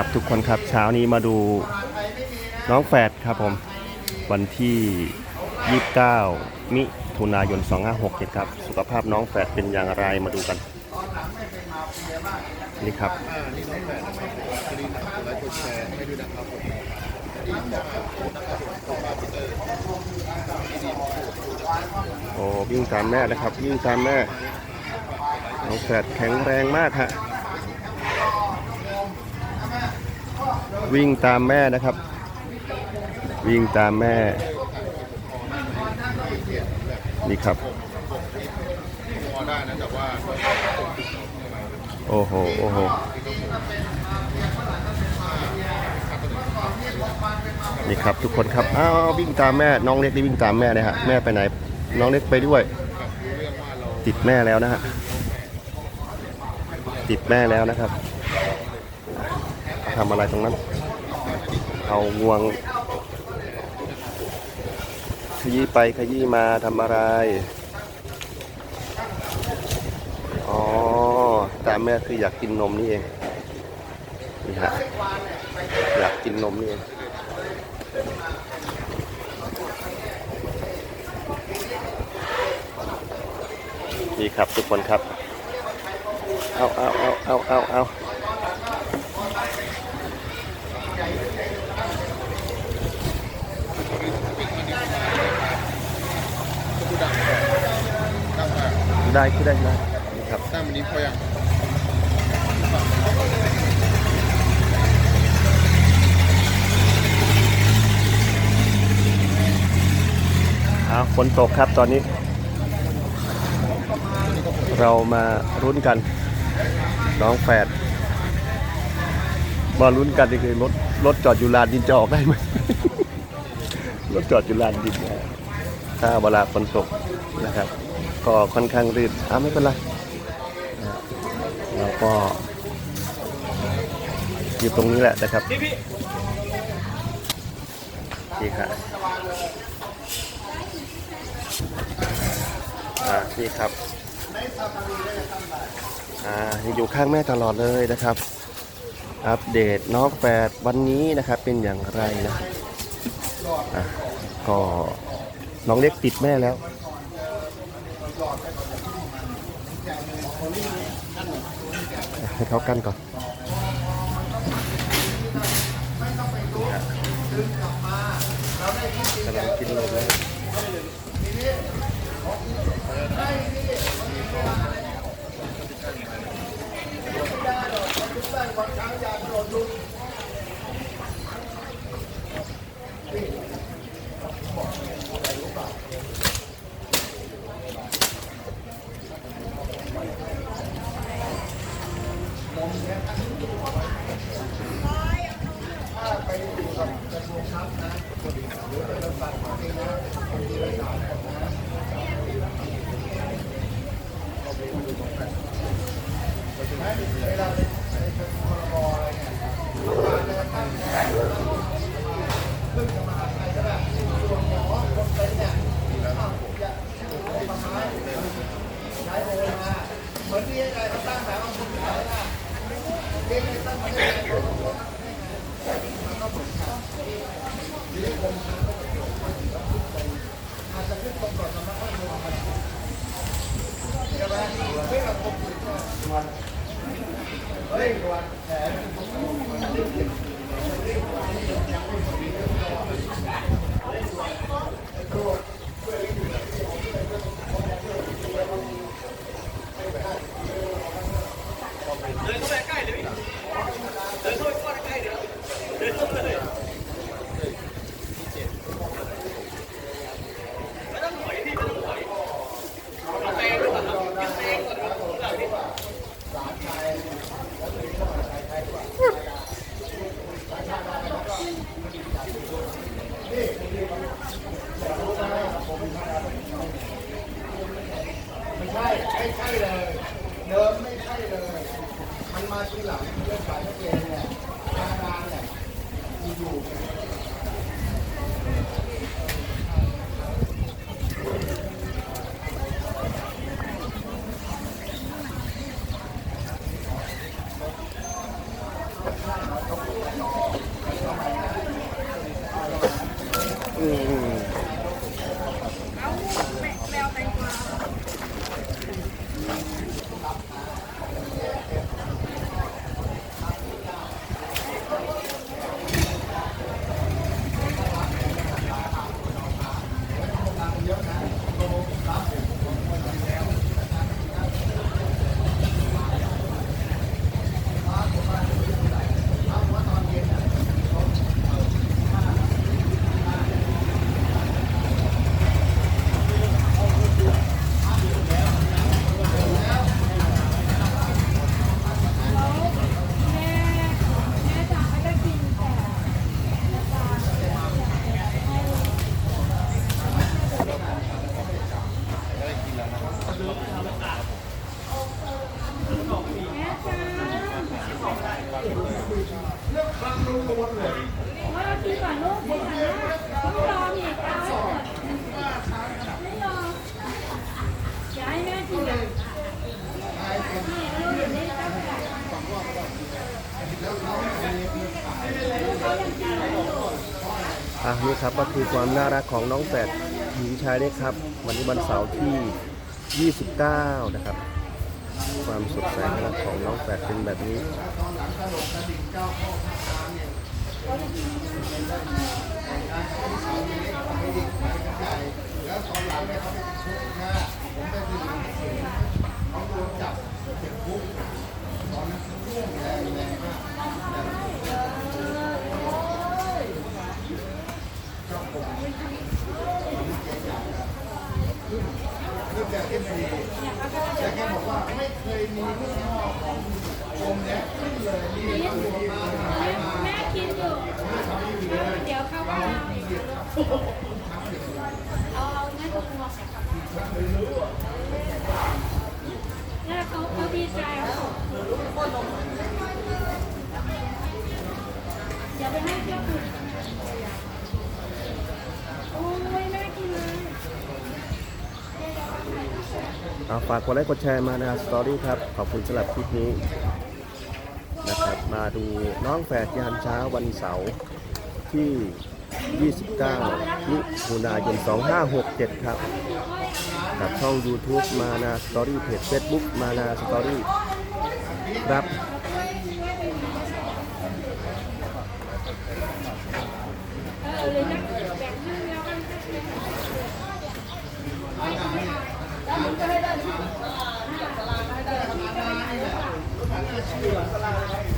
ครับทุกคนครับเช้านี้มาดูน้องแฝดครับผม วันที่ 29 มิถุนายน 2567ครับ สุขภาพน้องแฝดเป็นอย่างไรมาดูกัน นี่ครับนี่น้องแฝดนะครับกรีนกดไลค์กดแชร์ให้ด้วยนะครับผมดีมากนะครับขอบคุณพีเตอร์ดีมากโอ้วิ่งตามแม่นะครับวิ่งตามแม่น้องแฝดแข็งแรงมากฮะ วิ่งตามแม่นะครับ วิ่งตามแม่ นี่ครับ โอ้โห โอ้โหนี่ครับทุกคนครับ อ้าววิ่งตามแม่ น้องเล็กนี่วิ่งตามแม่เลยฮะ แม่ไปไหน น้องเล็กไปด้วย ติดแม่แล้วนะฮะ ติดแม่แล้วนะครับ ทำอะไรตรงนั้น เอางวง ขยี้ไปขยี้มาทำอะไร อ๋อ ตามแม่คืออยากกินนมนี่เองนี่ฮะอยากกินนมนี่เองนี่ครับทุกคนครับ เอาเอาเอาเอาเอาเอา ได้คือได้ได้นี่ครับตั้มวันนี้พอยังเอาฝนตกครับตอนนี้ เรามารุ้นกัน น้องแฝดมารุ้นกันนี่คือรถรถจอดอยู่ลานดินจะออกได้ไหมรถจอดอยู่ลานดินนะถ้าเวลาฝนตกนะครับ ก็ค่อนข้างรีบอ่าไม่เป็นไรเราก็อยู่ตรงนี้แหละนะครับนี่ครับอ่านี่ครับอ่าอยู่ข้างแม่ตลอดเลยนะครับ อัปเดตน้องแฝดวันนี้นะครับเป็นอย่างไรนะอะก็น้องเล็กติดแม่แล้ว ให้เขากันก่อนกำลังกินลมแล้ว うん อะนี่ครับก็คือความน่ารักของน้องแฝดหญิงชายเล็กครับ วันนี้วันเสาร์ที่ 29 นะครับ ความสดใสของน้องแฝดเป็นแบบนี้ Thank you. เอาฝากกดไลค์กดแชร์มานะสตอรี่ครับ ขอบคุณสำหรับคลิปนี้นะครับ มาดูน้องแฝดยามเช้าวันเสาร์ที่ 29มิถุนายน 2567 ครับ กับช่อง YouTube มานาสตอรี่เพจ Facebook มานาสตอรี่ครับเ